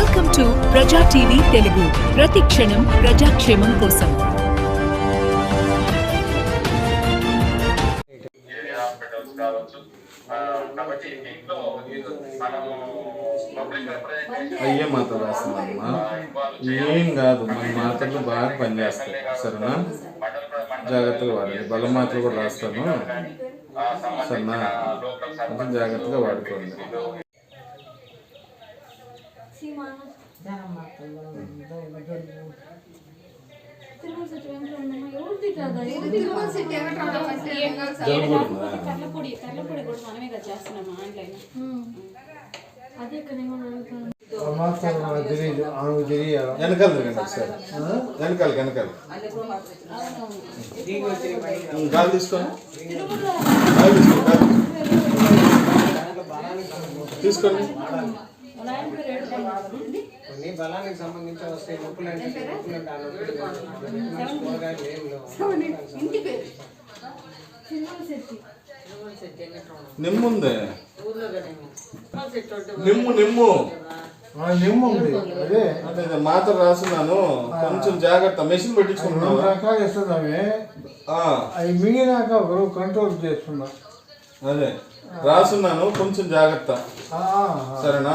Welcome to Praja TV Telugu ప్రతి క్షణం ప్రజాక్షేమం కోసం అయ్యే మాత రాస్తున్నామ్మా ఏం కాదు మన మాత్రలు బాగా పనిచేస్తాయి. సరేనా? జాగ్రత్తగా వాడండి. బలం మాత్రలు కూడా రాస్తాను. సరేనా? కొంచెం జాగ్రత్తగా వాడుకోండి. జలుబు కూడా కర్లపొడి కర్లపొడి కూడా మనమే కదా ఆన్లైన్ వెనకాల వెనకాల గాలి తీసుకోండి తీసుకోండి. కొన్ని బలానికి సంబంధించి వస్తాయి నొప్పులు అంటే నొప్పులు అంటే ఆ నొప్పులు నిమ్ముందే నిమ్ము నిమ్ము. నిమ్మ ఉంది. అదే. అదే మాత్ర రాస్తున్నాను కొంచెం జాగ్రత్త మెషిన్ రెండు పెట్టించుకుంటున్నావా? రకాలు ఇస్తుంది ఆ, అవి మిగిలినాక కంట్రోల్ చేస్తున్నా అదే రాస్తున్నాను కొంచెం జాగ్రత్త. సరేనా?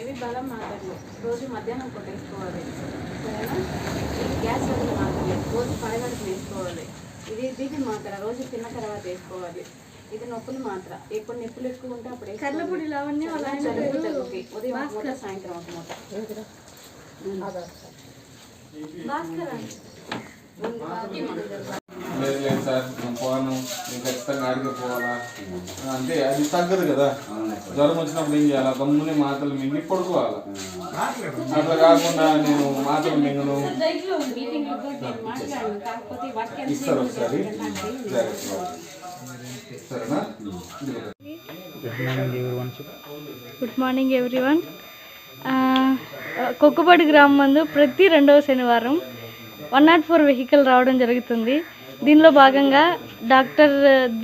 ఇవి బలం మాత్రలు రోజు మధ్యాహ్నం పూట వేసుకోవాలి. ఇది గ్యాస్ వల్ల మాత్రలు రోజు పడగడుపు వేసుకోవాలి. ఇది బీపీ మాత్ర. రోజు తిన్న తర్వాత వేసుకోవాలి. ఇది నొప్పులు మాత్ర. ఎప్పుడు నొప్పులు ఎక్కువ ఉంటే అప్పుడు కర్లపొడి లావణ్య జలుబుకి ఉదయం ఒక మూట సాయంత్రం ఒక మూట. లేదు లేదు సార్ నేను పోను. నేను ఖచ్చితంగా ఆడికి పోవాలా? అంటే అది తగ్గదు కదా. జ్వరం వచ్చినప్పుడు ఏం చేయాలా? గమ్ముని మాటలు మింగి పడుకోవాలా. అట్లా కాకుండా నేను మాటలు మింగను. ఇస్తారు ఒకసారి. సరేనా. Good morning everyone. కొక్కుపాటి గ్రామం మందు ప్రతి రెండవ శనివారం వన్ నాట్ ఫోర్ వెహికల్ రావడం జరుగుతుంది. దీనిలో భాగంగా doctor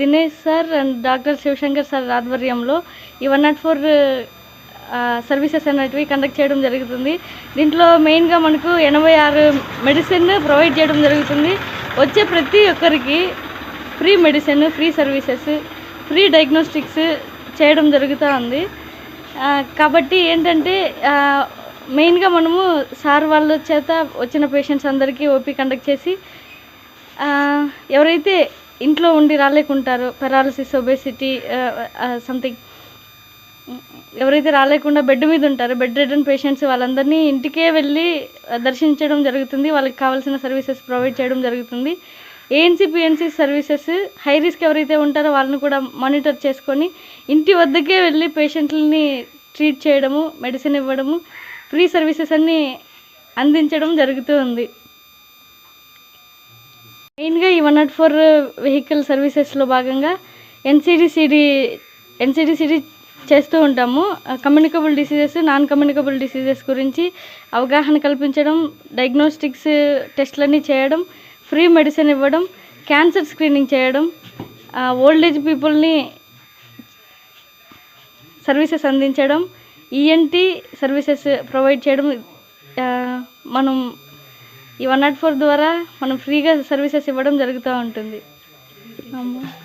Dinesh sir and doctor Shivashankar sir ఆధ్వర్యంలో ఈ వన్ నాట్ ఫోర్ సర్వీసెస్ అనేటివి కండక్ట్ చేయడం జరుగుతుంది. దీంట్లో మెయిన్గా మనకు ఎనభై ఆరు మెడిసిన్ ప్రొవైడ్ చేయడం జరుగుతుంది. వచ్చే ప్రతి ఒక్కరికి free medicine free services free diagnostics చేయడం జరుగుతూ ఉంది. కాబట్టి ఏంటంటే మెయిన్గా మనము సార్ వాళ్ళ చేత వచ్చిన పేషెంట్స్ అందరికీ ఓపీ కండక్ట్ చేసి ఎవరైతే ఇంట్లో ఉండి రాలేకుంటారో పెరాలసిస్ ఒబేసిటీ సంథింగ్ ఎవరైతే రాలేకుండా బెడ్ మీద ఉంటారో బెడ్ రిటర్న్ పేషెంట్స్ వాళ్ళందరినీ ఇంటికే వెళ్ళి uh, దర్శించడం జరుగుతుంది వాళ్ళకి కావాల్సిన సర్వీసెస్ ప్రొవైడ్ చేయడం జరుగుతుంది. ANC PNC services high risk ఎవరైతే ఉంటారో వాళ్ళని కూడా మానిటర్ చేసుకొని ఇంటి వద్దకే వెళ్ళి పేషెంట్లని ట్రీట్ చేయడము మెడిసిన్ ఇవ్వడము ఫ్రీ సర్వీసెస్ అన్నీ అందించడం జరుగుతూ ఉంది. మెయిన్గా ఈ వన్ నాట్ ఫోర్ వెహికల్ సర్వీసెస్లో భాగంగా ఎన్సిడిసిడి ఎన్సిడిసిడి చేస్తూ ఉంటాము. Communicable diseases non communicable diseases గురించి అవగాహన కల్పించడం డయాగ్నోస్టిక్స్ టెస్ట్లన్నీ చేయడం ఫ్రీ మెడిసిన్ ఇవ్వడం క్యాన్సర్ స్క్రీనింగ్ చేయడం ఓల్డ్ ఏజ్ పీపుల్ని సర్వీసెస్ అందించడం ఈఎన్టీ సర్వీసెస్ ప్రొవైడ్ చేయడం మనం ఈ వన్ నాట్ ఫోర్ ద్వారా మనం ఫ్రీగా సర్వీసెస్ ఇవ్వడం జరుగుతూ ఉంటుంది.